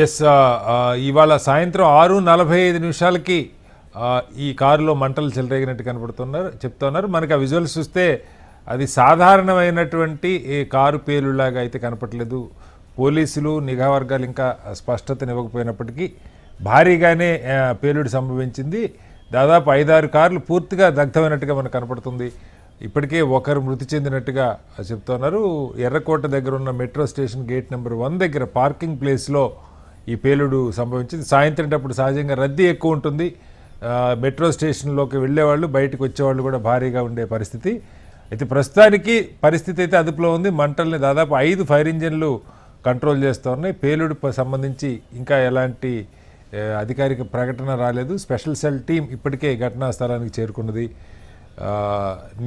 Yes uh, uh, ఇవాళ సాయంత్రం ఆరు నలభై ఐదు నిమిషాలకి uh, ఈ కారులో మంటలు చెలరేగినట్టు కనపడుతున్నారు చెప్తున్నారు. మనకి ఆ విజువల్స్ చూస్తే అది సాధారణమైనటువంటి ఏ కారు పేలులాగా అయితే కనపట్లేదు పోలీసులు నిఘా వర్గాలు ఇంకా స్పష్టతనివ్వకపోయినప్పటికీ భారీగానే పేలుడు సంభవించింది. దాదాపు ఐదారు కార్లు పూర్తిగా దగ్ధమైనట్టుగా మనకు కనపడుతుంది. ఇప్పటికే ఒకరు మృతి చెందినట్టుగా చెప్తున్నారు. ఎర్రకోట దగ్గర ఉన్న metro station gate number one దగ్గర పార్కింగ్ ప్లేస్లో ఈ పేలుడు సంభవించింది. సాయంత్రం అప్పుడు సహజంగా రద్దీ ఎక్కువ ఉంటుంది. మెట్రో స్టేషన్లోకి వెళ్ళేవాళ్ళు బయటకు వచ్చేవాళ్ళు కూడా భారీగా ఉండే పరిస్థితి. అయితే ప్రస్తుతానికి పరిస్థితి అయితే అదుపులో ఉంది. మంటల్ని దాదాపు ఐదు ఫైర్ ఇంజన్లు కంట్రోల్ చేస్తూ ఉన్నాయి. పేలుడు సంబంధించి ఇంకా ఎలాంటి అధికారిక ప్రకటన రాలేదు. స్పెషల్ సెల్ టీం ఇప్పటికే ఘటనా స్థలానికి చేరుకున్నది.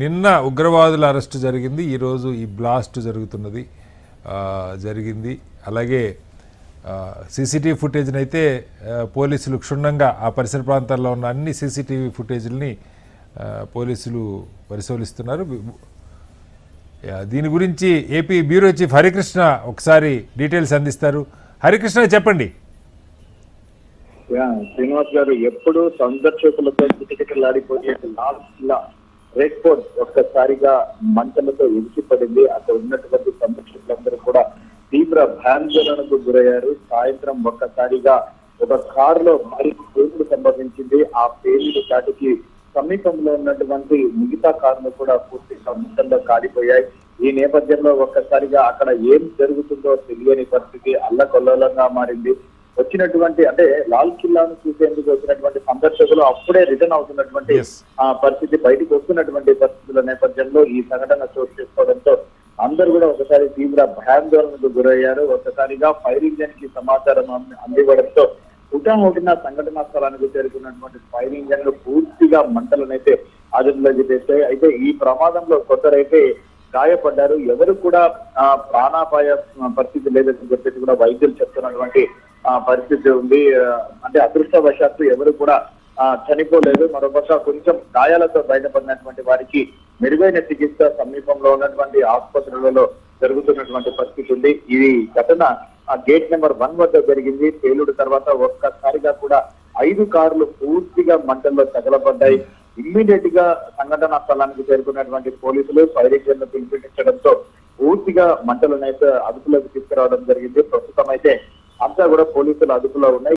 నిన్న ఉగ్రవాదుల అరెస్టు జరిగింది. ఈరోజు ఈ బ్లాస్ట్ జరుగుతున్నది. జరిగింది. అలాగే సీసీటీవీ ఫుటేజ్ని అయితే పోలీసులు క్షుణ్ణంగా ఆ పరిసర ప్రాంతాల్లో ఉన్న అన్ని సీసీటీవీ ఫుటేజ్ని పోలీసులు పరిశీలిస్తున్నారు దీని గురించి ఏపీ బ్యూరో చీఫ్ హరికృష్ణ ఒకసారి డీటెయిల్స్ అందిస్తారు. హరికృష్ణ చెప్పండి. యా, శ్రీనివాస్ గారు ఎప్పుడు సందర్శకులతో కిటకిటలాడిపోయే లాస్ట్ లా రెడ్ ఫోర్ట్ ఒక్కసారిగా మంటలతో ఎగిసిపడింది. అక్కడ ఉన్నటువంటి తీవ్ర భయాందోళనకు గురయ్యారు. సాయంత్రం ఒక్కసారిగా ఒక కారులో భారీ పేలుడు సంభవించింది. ఆ పేలుడు చాటుకి సమీపంలో ఉన్నటువంటి మిగతా కార్లు కూడా పూర్తిగా మంటల్లో కాలిపోయాయి. ఈ నేపథ్యంలో ఒక్కసారిగా అక్కడ ఏం జరుగుతుందో తెలియని పరిస్థితి అల్లకొల్లోలంగా మారింది. వచ్చినటువంటి అంటే లాల్ కిల్లాను చూసేందుకు వచ్చినటువంటి సందర్శకులు అప్పుడే రిటర్న్ అవుతున్నటువంటి పరిస్థితి బయటకు వస్తున్నటువంటి పరిస్థితుల నేపథ్యంలో ఈ సంఘటన చోటు చేసుకోవడంతో అందరూ కూడా ఒకసారి తీవ్ర భయాందోళనకు గురయ్యారు. ఒక్కసారిగా ఫైర్ ఇంజన్కి సమాచారం అందివడంతో అందివ్వడంతో హుటాహుటిన సంఘటనా స్థలానికి చేరుకున్నటువంటి ఫైర్ ఇంజన్లు పూర్తిగా మంటలనైతే అదుపులోకి తెచ్చాయి. అయితే ఈ ప్రమాదంలో కొందరైతే గాయపడ్డారు. ఎవరు కూడా ఆ, ప్రాణాపాయ పరిస్థితి లేదని చెప్పేసి కూడా వైద్యులు చెప్తున్నటువంటి ఆ, పరిస్థితి ఉంది. అంటే అదృష్టవశాత్తు ఎవరు కూడా ఆ, చనిపోలేదు. మరోపక్క కొంచెం గాయాలతో బయటపడినటువంటి వారికి మెరుగైన చికిత్స సమీపంలో ఉన్నటువంటి ఆసుపత్రులలో జరుగుతున్నటువంటి పరిస్థితి ఉంది. ఈ ఘటన ఆ గేట్ నెంబర్ వన్ వద్ద జరిగింది. పేలుడు తర్వాత ఒక్కసారిగా కూడా ఐదు కార్లు పూర్తిగా మంటల్లో తగలబడ్డాయి. ఇమ్మీడియట్గా సంఘటనా స్థలానికి చేరుకున్నటువంటి పోలీసులు ఫైర్ ఇంజన్లు పిలిపించడంతో పూర్తిగా మంటలనైతే అదుపులోకి తీసుకురావడం జరిగింది. ప్రస్తుతం అయితే అంతా కూడా పోలీసులు అదుపులో ఉన్నాయి.